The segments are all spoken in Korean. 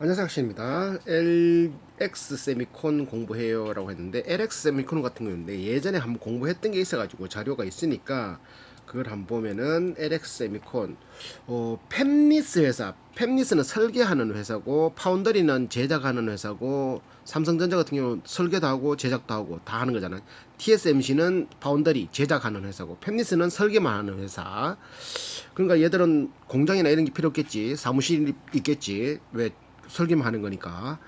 안녕하세요 학신입니다. LX 세미콘 공부해요 라고 했는데 LX 세미콘 같은 경우인데 예전에 한번 공부했던 게 있어 가지고 자료가 있으니까 그걸 한번 보면은 LX 세미콘 어, 팹리스 회사 팹리스는 설계하는 회사고 파운더리는 제작하는 회사고 삼성전자 같은 경우는 설계도 하고 제작도 하고 다 하는 거잖아요. TSMC는 파운더리 제작하는 회사고 팹리스는 설계만 하는 회사. 그러니까 얘들은 공장이나 이런 게 필요 없겠지. 사무실이 있겠지. 왜 설계만 하는 거니까.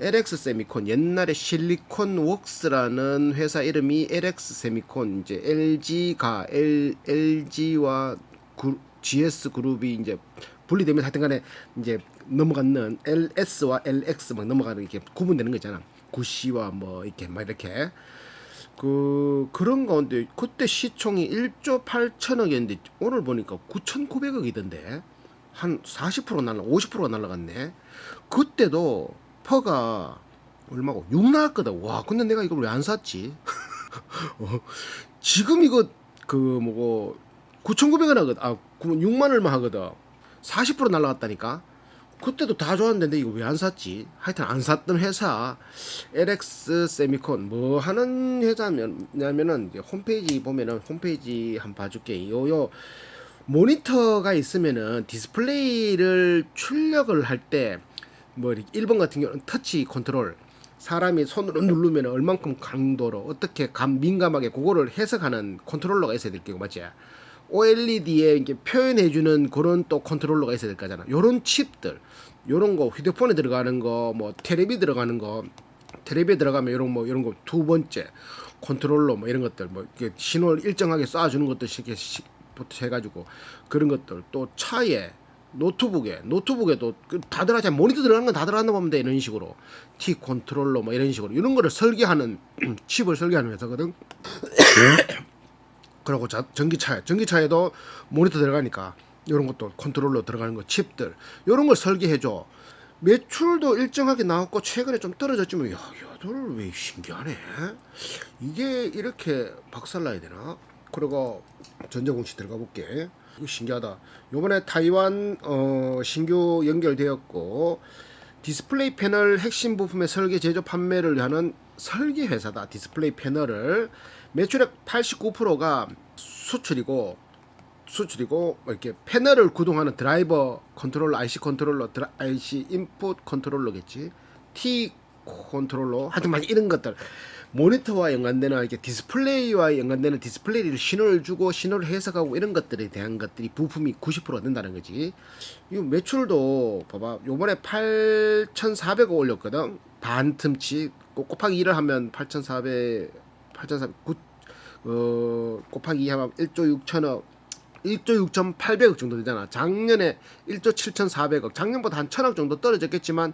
LX 세미콘 옛날에 실리콘 웍스라는 회사 이름이 LX 세미콘 이제 LG가 L, LG와 그, GS 그룹이 이제 분리되면 하여튼간에 이제 넘어가는 LS와 LX 막 넘어가는 이렇게 구분되는 거잖아. 구시와 뭐 이렇게 막 이렇게 그 그런 가운데 그때 시총이 1조 8천억이었는데 오늘 보니까 9,900억이던데 한 40% 날라 50%가 날라갔네. 그때도 퍼가 얼마고 6 나왔거든. 와 근데 내가 이걸 왜 안 샀지? 어, 지금 이거 그 뭐고 9,900원 하거든. 아 6만 얼마 하거든. 40% 날라갔다니까. 그때도 다 좋았는데 이거 왜 안 샀지? 하여튼 안 샀던 회사 LX 세미콘 뭐 하는 회사냐면은 이제 홈페이지 보면은 홈페이지 한번 봐줄게. 요요 모니터가 있으면은 디스플레이를 출력을 할 때 뭐 1번 같은 경우는 터치 컨트롤 사람이 손으로 누르면 얼만큼 강도로 어떻게 감 민감하게 그거를 해석하는 컨트롤러가 있어야 될 거고 맞지? OLED에 이렇게 표현해주는 그런 또 컨트롤러가 있어야 될 거잖아. 요런 칩들, 요런 거 휴대폰에 들어가는 거, 뭐 테레비 들어가는 거, 테레비에 들어가면 요런 뭐 이런 거 두 번째 컨트롤러 뭐 이런 것들 뭐 이렇게 신호를 일정하게 쏴주는 것도 이렇게 해가지고 그런 것들 또 차에 노트북에 노트북에도 그 다들 하자 모니터 들어가는 건 다 들어간다 보면 돼 이런 식으로 T 컨트롤러 뭐 이런 식으로 이런 거를 설계하는 칩을 설계하는 회사거든. 그리고 자, 전기차에 전기차에도 모니터 들어가니까 이런 것도 컨트롤러 들어가는 거 칩들 이런 걸 설계해줘. 매출도 일정하게 나왔고 최근에 좀 떨어졌지만 야, 야들 왜 신기하네. 이게 이렇게 박살나야 되나? 그리고 전자 공시 들어가 볼게. 신기하다. 요번에 타이완 어, 신규 연결되었고 디스플레이 패널 핵심 부품의 설계 제조 판매를 하는 설계 회사다. 디스플레이 패널을 매출액 89%가 수출이고 수출이고 뭐 이렇게 패널을 구동하는 드라이버 컨트롤러, IC 컨트롤러, 드라, IC 인풋 컨트롤러겠지. T 컨트롤러 하여튼 막 이런 것들 모니터와 연관되는 이렇게 디스플레이와 연관되는 디스플레이를 신호를 주고 신호를 해석하고 이런 것들에 대한 것들이 부품이 90% 된다는 거지. 이 매출도 봐봐 요번에 8,400억 올렸거든. 반 틈치 곱하기 1을 하면 8,400 8,400 9, 어 곱하기 2 하면 1조 6천억 1조 6,800억 정도 되잖아. 작년에 1조 7,400억. 작년보다 한 1,000억 정도 떨어졌겠지만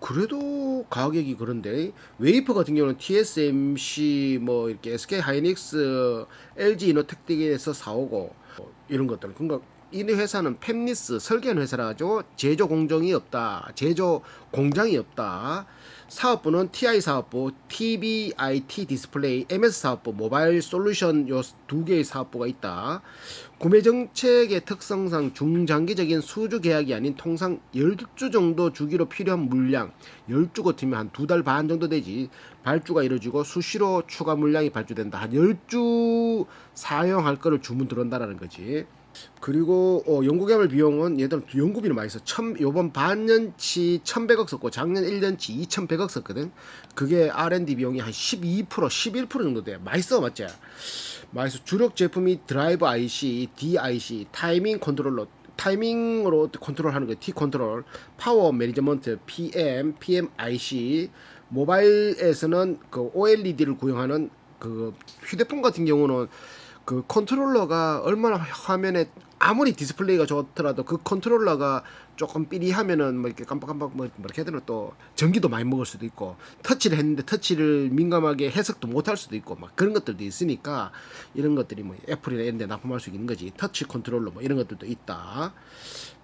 그래도 가격이 그런데 웨이퍼 같은 경우는 TSMC 뭐 이렇게 SK 하이닉스, LG 이노텍틱에서 사오고 뭐 이런 것들. 그러니까 이 회사는 팹리스 설계하는 회사라죠. 제조 공정이 없다. 제조 공장이 없다. 사업부는 TI 사업부, TBIT 디스플레이, MS 사업부, 모바일 솔루션 요 두 개의 사업부가 있다. 구매 정책의 특성상 중장기적인 수주 계약이 아닌 통상 12주 정도 주기로 필요한 물량, 10주 같으면 한 두 달 반 정도 되지. 발주가 이루어지고 수시로 추가 물량이 발주된다. 한 10주 사용할 거를 주문 들어온다라는 거지. 그리고 어, 연구개발 비용은 얘들은 연구비를 많이 써. 천, 요번 반년치 1100억 썼고 작년 1년치 2100억 썼거든. 그게 R&D 비용이 한 12%, 11% 정도 돼. 많이 써 맞지? 많이 써. 주력 제품이 드라이버 IC, DIC, 타이밍 컨트롤러 타이밍으로 컨트롤하는 거 T 컨트롤, 파워 매니저먼트 PM, PMIC, 모바일에서는 그 OLED를 구형하는 그 휴대폰 같은 경우는 그 컨트롤러가 얼마나 화면에 아무리 디스플레이가 좋더라도 그 컨트롤러가 조금 삐리하면은 뭐 이렇게 깜빡깜빡 뭐 이렇게 되나 또 전기도 많이 먹을 수도 있고 터치를 했는데 터치를 민감하게 해석도 못할 수도 있고 막 그런 것들도 있으니까 이런 것들이 뭐 애플이나 이런 데 납품할 수 있는 거지 터치 컨트롤러 뭐 이런 것들도 있다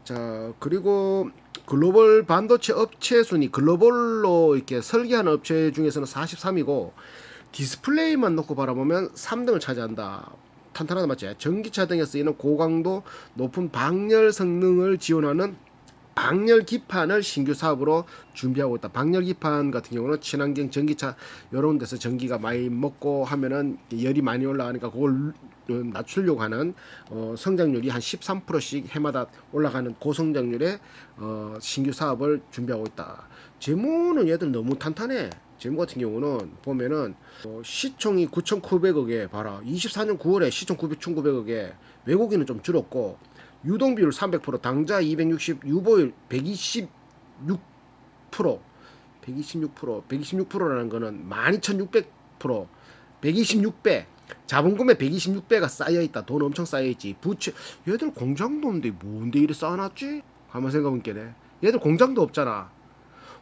자 그리고 글로벌 반도체 업체 순위 글로벌로 이렇게 설계하는 업체 중에서는 43이고 디스플레이만 놓고 바라보면 3등을 차지한다. 탄탄하다 맞지? 전기차 등에 쓰이는 고강도 높은 방열 성능을 지원하는 방열 기판을 신규 사업으로 준비하고 있다. 방열 기판 같은 경우는 친환경 전기차 이런 데서 전기가 많이 먹고 하면은 열이 많이 올라가니까 그걸 어, 낮추려고 하는 어, 성장률이 한 13%씩 해마다 올라가는 고성장률의 어, 신규 사업을 준비하고 있다. 재무는 얘들 너무 탄탄해. 재무 같은 경우는 보면은 어, 시총이 9,900억에 봐라. 24년 9월에 시총 9,900억에 외국인은 좀 줄었고 유동 비율 300%, 당자 260, 유보율 126%, 126%, 126%라는 거는 12,600%, 126배. 자본금의 126배가 쌓여 있다. 돈 엄청 쌓여 있지. 부채 얘들 공장도 없는데 뭔데 이래 쌓아놨지? 한번 생각해 보게 얘들 공장도 없잖아.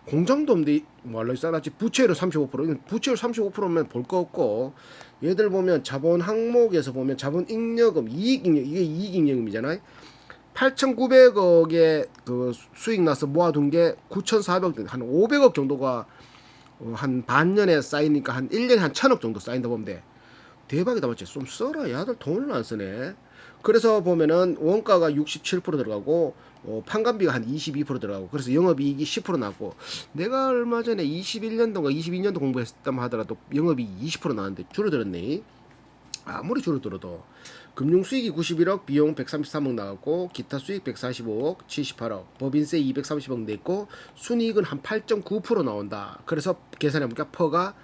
공장도 없는데 뭐할라 쌓아놨지? 부채율 35%. 이건 부채율 35%면 볼 거 없고 얘들 보면 자본 항목에서 보면 자본 잉여금, 이익 잉여 이게 이익 잉여금이잖아요. 8,900억의 그 수익 나서 모아둔 게 9,400억, 한 500억 정도가 어, 한 반년에 쌓이니까 한 1년에 한 1,000억 정도 쌓인다 보면 돼. 대박이다 맞지? 좀 써라. 야들 돈을 안 쓰네. 그래서 보면은 원가가 67% 들어가고 어, 판관비가 한 22% 들어가고 그래서 영업이익이 10% 나고 내가 얼마 전에 21년도인가 22년도 공부했다면 하더라도 영업이익 20% 나왔는데 줄어들었네. 아무리 줄어들어도 금융 수익이 91억, 비용 133억 나왔고 기타 수익 145억, 78억, 법인세 230억 냈고 순이익은 한 8.9% 나온다. 그래서 계산해 보니까 퍼가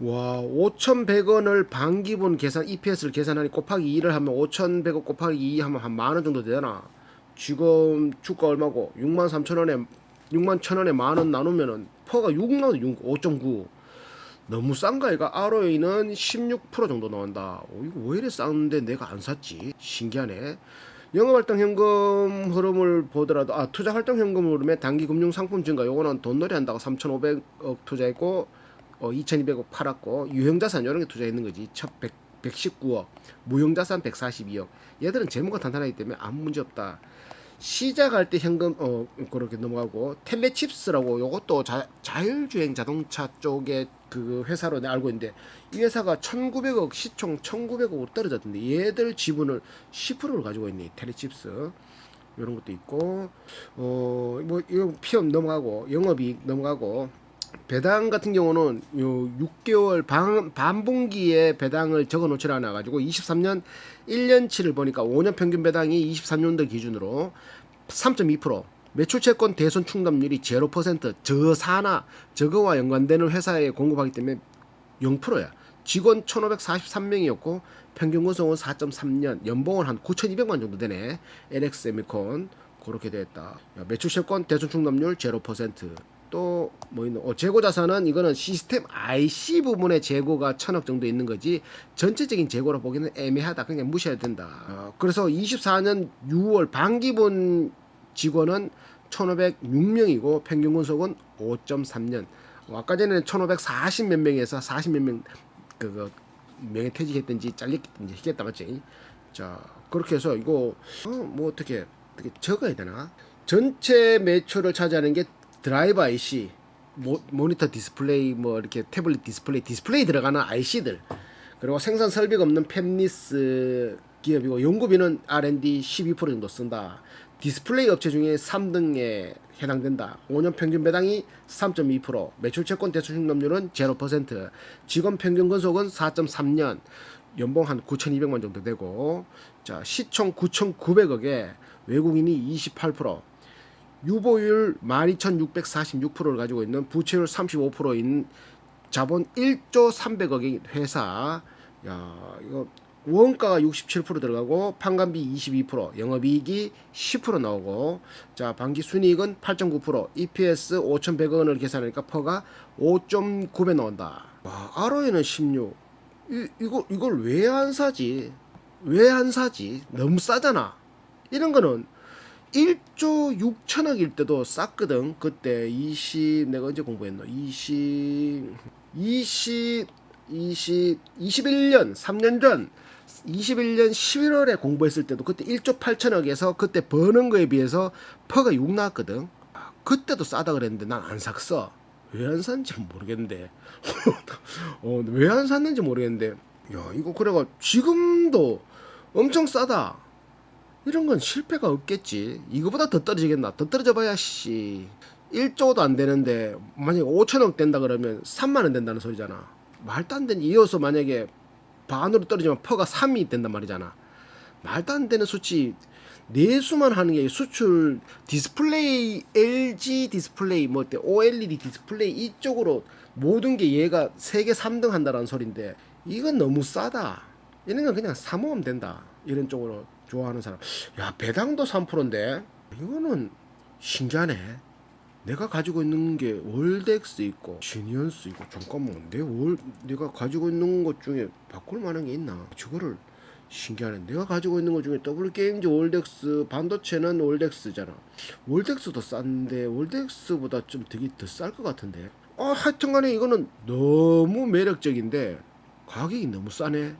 와 5,100원을 반기분 계산 EPS를 계산하니 곱하기 2를 하면 5,100원 곱하기 2 하면 한 만 원 정도 되잖아. 지금 주가 얼마고 6만 3천 원에 6만 천 원에 만 원 나누면은 퍼가 6 나오도 6 5.9 너무 싼가 이가 ROE는 16% 정도 나온다. 어, 이거 왜 이래 싼데 내가 안 샀지? 신기하네. 영업활동 현금 흐름을 보더라도 아 투자활동 현금 흐름에 단기 금융 상품 증가 요거는 돈놀이 한다고 3,500억 투자했고 어, 2,200억 팔았고 유형자산 이런 게 투자했는 거지. 첫 100, 119억, 무형자산 142억. 얘들은 재무가 탄탄하기 때문에 아무 문제 없다. 시작할 때 현금 어 그렇게 넘어가고 텔레칩스라고 요것도 자, 자율주행 자동차 쪽에 그 회사로 내가 알고 있는데 이 회사가 1900억 시총 1900억으로 떨어졌던데 얘들 지분을 10%를 가지고 있네 텔레칩스 이런 것도 있고 어뭐 이거 피업 넘어가고 영업이익 넘어가고 배당 같은 경우는 요 6개월 반, 반분기에 배당을 적어 놓질 않아 가지고 23년 1년치를 보니까 5년 평균 배당이 23년도 기준으로 3.2% 매출 채권 대손 충당률이 0% 저사나 저거와 연관되는 회사에 공급하기 때문에 0%야. 직원 1,543명이었고 평균 구성은 4.3년, 연봉은 한 9,200만 정도 되네. LX 세미콘 그렇게 됐다. 매출 채권 대손 충당률 0%. 또 뭐 있는 어, 재고 자산은 이거는 시스템 IC 부분의 재고가 천억 정도 있는 거지 전체적인 재고로 보기는 애매하다. 그냥 무시해야 된다. 어, 그래서 24년 6월 반기분 직원은 1506명이고 평균 군속은 5.3년. 어, 아까 전에는 1540 몇 명에서 40 몇 명 그거 명예 퇴직했든지 잘렸든지 했겠다 맞지. 자 그렇게 해서 이거 어, 뭐 어떻게 어떻게 적어야 되나? 전체 매출을 차지하는 게 드라이버 IC, 모, 모니터 디스플레이, 뭐 이렇게 태블릿 디스플레이, 디스플레이 들어가는 IC들, 그리고 생산 설비가 없는 팹리스 기업이고 연구비는 R&D 12% 정도 쓴다. 디스플레이 업체 중에 3등에 해당된다. 5년 평균 배당이 3.2%, 매출 채권 대출증납률은 0%, 직원 평균 근속은 4.3년, 연봉 한 9,200만 정도 되고, 자 시총 9,900억에 외국인이 28%, 유보율 12,646%를 가지고 있는 부채율 35%인 자본 1조 300억의 회사. 야, 이거 원가가 67% 들어가고 판관비 22%, 영업이익이 10% 나오고 자 반기 순이익은 8.9%, EPS 5,100원 원을 계산하니까 퍼가 5.9배 나온다. 와, ROE는 16. 이, 이거 이걸 왜 안 사지? 왜 안 사지? 너무 싸잖아. 이런 거는 1조 6천억일 때도 쌌거든. 그때 20 내가 언제 공부했노? 20 20 20 21년 3년 전 21년 11월에 공부했을 때도 그때 1조 8천억에서 그때 버는 거에 비해서 퍼가 6 나왔거든. 아, 그때도 싸다 그랬는데 난 안 샀어. 왜 안 샀는지 모르겠는데. 어, 왜 안 샀는지 모르겠는데. 야, 이거 그래가 지금도 엄청 싸다. 이런 건 실패가 없겠지. 이거보다 더 떨어지겠나? 더 떨어져 봐야 씨. 1조도 안 되는데 만약에 5천억 된다 그러면 3만 원 된다는 소리잖아. 말도 안 되는 이어서 만약에 반으로 떨어지면 퍼가 3이 된단 말이잖아. 말도 안 되는 수치 내수만 하는 게 수출 디스플레이 LG 디스플레이 뭐 어때 OLED 디스플레이 이쪽으로 모든 게 얘가 세계 3등 한다라는 소린데 이건 너무 싸다. 이런 건 그냥 사 먹으면 된다. 이런 쪽으로 좋아하는 사람. 야 배당도 3%인데 이거는 신기하네. 내가 가지고 있는 게 월덱스 있고 지니언스 있고 잠깐만 내 월 내가 가지고 있는 것 중에 바꿀 만한 게 있나? 저거를 신기하네. 내가 가지고 있는 것 중에 W 게임즈 월덱스 반도체는 월덱스잖아. 월덱스도 싼데 월덱스보다 좀 되게 더 쌀 것 같은데. 어 하여튼간에 이거는 너무 매력적인데 가격이 너무 싸네.